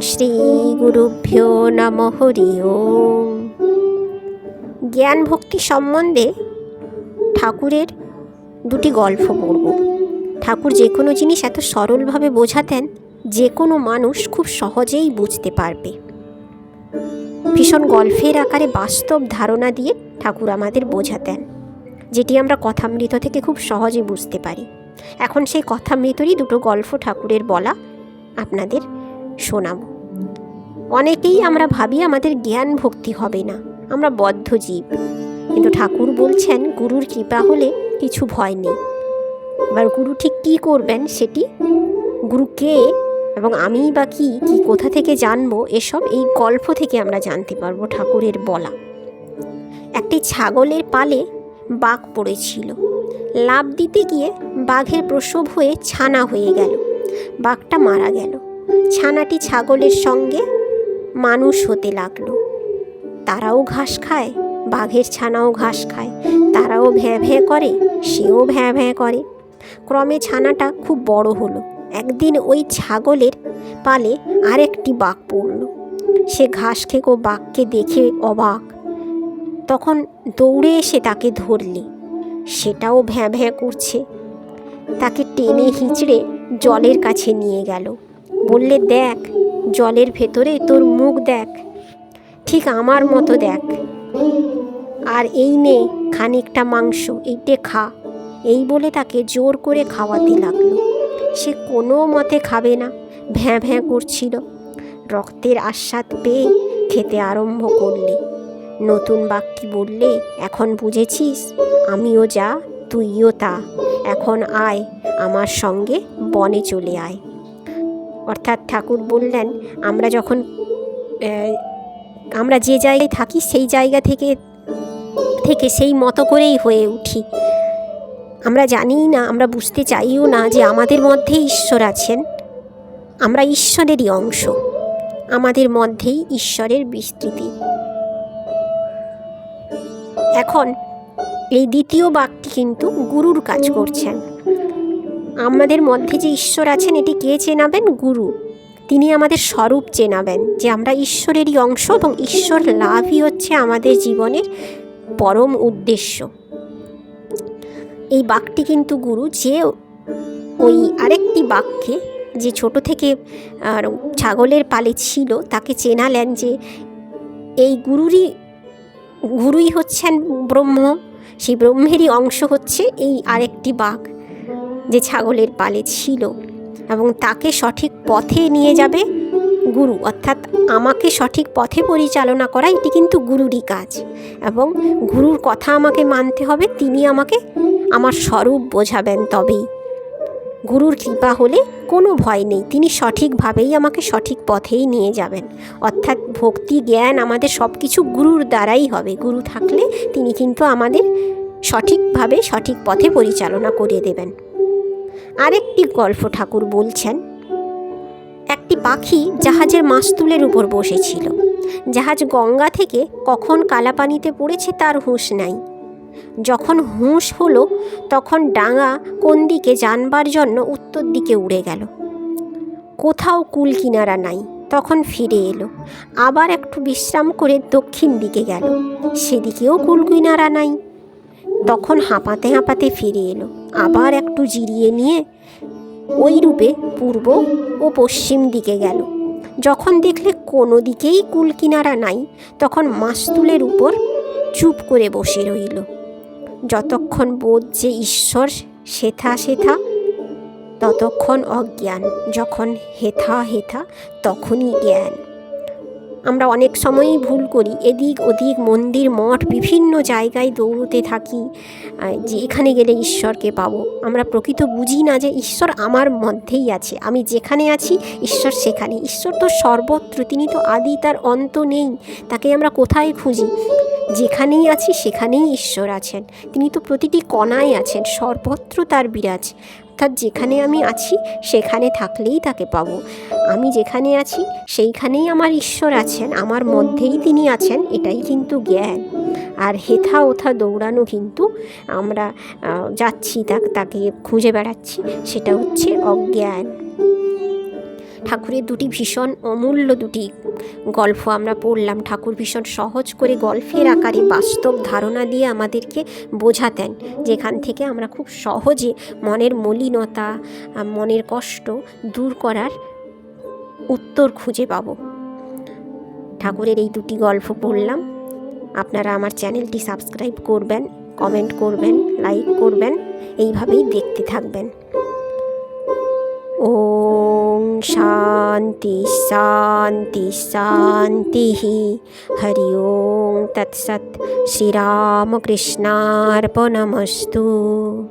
শ্রী গুরুভ্যো নম হরি ওম জ্ঞান ভক্তি সম্বন্ধে ঠাকুরের দুটি গল্প পড়ব। ঠাকুর যে কোনো জিনিস এত সরলভাবে বোঝাতেন, যে কোনো মানুষ খুব সহজেই বুঝতে পারবে। ভীষণ গল্পের আকারে বাস্তব ধারণা দিয়ে ঠাকুর আমাদের বোঝাতেন, যেটি আমরা কথামৃত থেকে খুব সহজে বুঝতে পারি। এখন সেই কথামৃতরই দুটো গল্প ঠাকুরের বলা আপনাদের শোনাব। অনেকেই আমরা ভাবি আমাদের জ্ঞান ভক্তি হবে না, আমরা বদ্ধ জীব। কিন্তু ঠাকুর বলছেন, গুরুর কৃপা হলে কিছু ভয় নেই। এবার গুরু ঠিক কী করবেন সেটি? গুরু কে এবং আমি বা কি, কী কোথা থেকে জানব? এসব এই গল্প থেকে আমরা জানতে পারব ঠাকুরের বলা। একটি ছাগলের পালে বাঘ পড়েছিল। লাভ দিতে গিয়ে বাঘের প্রসব হয়ে ছানা হয়ে গেল। বাঘটা মারা গেল। ছানাটি ছাগলের সঙ্গে মানুষ হতে লাগল। তারাও ঘাস খায়, বাঘের ছানাও ঘাস খায়। তারাও ভ্যাঁ ভ্যাঁ করে, সেও ভ্যাঁ ভ্যাঁ করে। ক্রমে ছানাটা খুব বড় হলো। একদিন ওই ছাগলের পালে আরেকটি বাঘ পড়ল। সে ঘাস খেকো বাঘকে দেখে অবাক। তখন দৌড়ে এসে তাকে ধরলে। সেটাও ভ্যাঁ ভ্যাঁ করছে। তাকে টেনে হিঁচড়ে জলের কাছে নিয়ে গেল। বললে, দেখ, জলের ভেতরে তোর মুখ দেখ, ঠিক আমার মতো দেখ। আর এই নে খানিকটা মাংস, এইটে খা। এই বলে তাকে জোর করে খাওয়াতে লাগল। সে কোনো মতে খাবে না, ভ্যাঁ ভ্যাঁ করছিল। রক্তের আস্বাদ পেয়ে খেতে আরম্ভ করলে। নতুন বাক্যি বললে, এখন বুঝেছিস? আমিও যা, তুইও তা। এখন আয়, আমার সঙ্গে বনে চলে আয়। অর্থাৎ ঠাকুর বললেন, আমরা যখন আমরা যে জায়গায় থাকি সেই জায়গা থেকে থেকে সেই মতো করেই হয়ে উঠি। আমরা জানিই না, আমরা বুঝতে চাইও না যে আমাদের মধ্যে ঈশ্বর আছেন। আমরা ঈশ্বরেরই অংশ। আমাদের মধ্যেই ঈশ্বরের বিস্তৃতি। এখন এই দ্বিতীয় বাক্যটি কিন্তু গুরুর কাজ করছেন। আমাদের মধ্যে যে ঈশ্বর আছেন, এটি কে চেনাবেন? গুরু। তিনি আমাদের স্বরূপ চেনাবেন, যে আমরা ঈশ্বরেরই অংশ এবং ঈশ্বর লাভই হচ্ছে আমাদের জীবনের পরম উদ্দেশ্য। এই বাক্যটি কিন্তু গুরু, যে ওই আরেকটি বাক্যে যে ছোট থেকে ছাগলের পালে ছিল, তাকে চেনালেন যে এই গুরুরই, গুরুই হচ্ছেন ব্রহ্ম, সেই ব্রহ্মেরই অংশ হচ্ছে এই আরেকটি বাঘ যে ছাগলের পালে ছিল এবং তাকে সঠিক পথে নিয়ে যাবে গুরু। অর্থাৎ আমাকে সঠিক পথে পরিচালনা করা এটি কিন্তু গুরুরই কাজ এবং গুরুর কথা আমাকে মানতে হবে, তিনি আমাকে আমার স্বরূপ বোঝাবেন তবেই। গুরুর কৃপা হলে কোনো ভয় নেই, তিনি সঠিকভাবেই আমাকে সঠিক পথেই নিয়ে যাবেন। অর্থাৎ ভক্তি, জ্ঞান আমাদের সব কিছু গুরুর দ্বারাই হবে। গুরু থাকলে তিনি কিন্তু আমাদের সঠিকভাবে সঠিক পথে পরিচালনা করে দেবেন। আরেকটি গল্প ঠাকুর বলছেন। একটি পাখি জাহাজের মাস্তুলের উপর বসেছিল। জাহাজ গঙ্গা থেকে কখন কালাপানিতে পড়েছে তার হুঁশ নাই। যখন হুঁশ হলো, তখন ডাঙা কোন দিকে জানবার জন্য উত্তর দিকে উড়ে গেল। কোথাও কুল কিনারা নাই, তখন ফিরে এলো। আবার একটু বিশ্রাম করে দক্ষিণ দিকে গেল। সেদিকেও কুল কিনারা নাই। তখন হাঁপাতে হাঁপাতে ফিরে এলো। আবার একটু জিরিয়ে নিয়ে ওই রূপে পূর্ব ও পশ্চিম দিকে গেল। যখন দেখলে কোনো দিকেই কুল কিনারা নাই, তখন মাস্তুলের উপর চুপ করে বসে রইল। যতক্ষণ বোধ যে ঈশ্বর সেথা সেথা, ততক্ষণ অজ্ঞান। যখন হেথা হেথা, তখনই জ্ঞান। আমরা অনেক সময়ই ভুল করি। এদিক ওদিক মন্দির, মঠ, বিভিন্ন জায়গায় দৌড়তে থাকি যে এখানে গেলে ঈশ্বরকে পাবো। আমরা প্রকৃত বুঝি না যে ঈশ্বর আমার মধ্যেই আছে। আমি যেখানে আছি, ঈশ্বর সেখানে। ঈশ্বর তো সর্বত্র, তিনি তো আদি, তার অন্ত নেই। তাকে আমরা কোথায় খুঁজি? যেখানেই আছি, সেখানেই ঈশ্বর আছেন। তিনি তো প্রতিটি কণায় আছেন। সর্বত্র তার বিরাজ। অর্থাৎ যেখানে আমি আছি, সেখানে থাকলেই তাকে পাবো। আমি যেখানে আছি, সেইখানেই আমার ঈশ্বর আছেন, আমার মধ্যেই তিনি আছেন, এটাই কিন্তু জ্ঞান। আর হেথা ওথা দৌড়ানো কিন্তু আমরা যাচ্ছি তাকে খুঁজে বেড়াচ্ছি, সেটা হচ্ছে অজ্ঞান। ঠাকুরের দুটি ভীষণ অমূল্য দুটি গল্প আমরা পড়লাম। ঠাকুর ভীষণ সহজ করে গল্পের আকারে বাস্তব ধারণা দিয়ে আমাদেরকে বোঝাতেন, যেখান থেকে আমরা খুব সহজে মনের মলিনতা, মনের কষ্ট দূর করার উত্তর খুঁজে পাবো। ঠাকুরের এই দুটি গল্প পড়লাম। আপনারা আমার চ্যানেলটি সাবস্ক্রাইব করবেন, কমেন্ট করবেন, লাইক করবেন, এইভাবেই দেখতে থাকবেন। ॐ शान्ति शान्ति शान्तिः। हरि ओं तत्सत् श्रीरामकृष्णार्पणमस्तु।